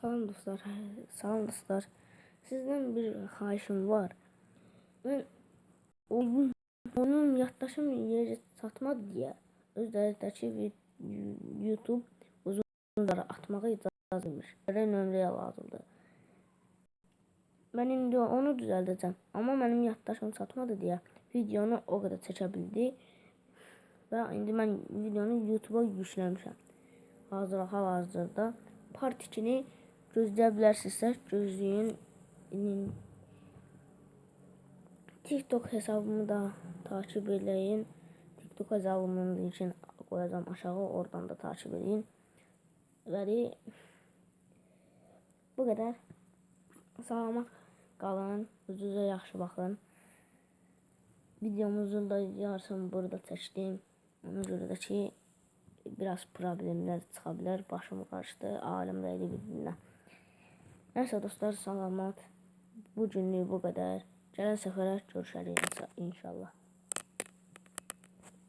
Salam dostlar, salam dostlar. Sizden bir xahişim var. Ben oyun, onun yaddaşım yeri satmadı diye özlərdəki vi- YouTube uzunları atmağa icazə vermir. Belə nömrəyə lazımdır. Ben indi onu düzəldəcəm. Amma mənim yaddaşım çatmadı deyə videonu o qədər çəkə bildi. Və indi mən videonu YouTube-a yükləmişəm. Hazır hal-hazırda part 2-ni gözləyə bilərsinizsə, gözləyin. TikTok hesabımı da takip eləyin. TikTok hesabımın linkini qoyacağam aşağı, oradan da takip edin. Və bu qədər. Salamat qalın, özünüzə yaxşı baxın. Videomuzun da yarısını burada çəkdim. Ona görə də ki, biraz problemlər çıxa bilər. Başım qarışdı, ailəm rəyli bir-birinə. Nəysə dostlar, salamat. Bu günlük bu qədər. Gələn səfərə görüşərik inşallah.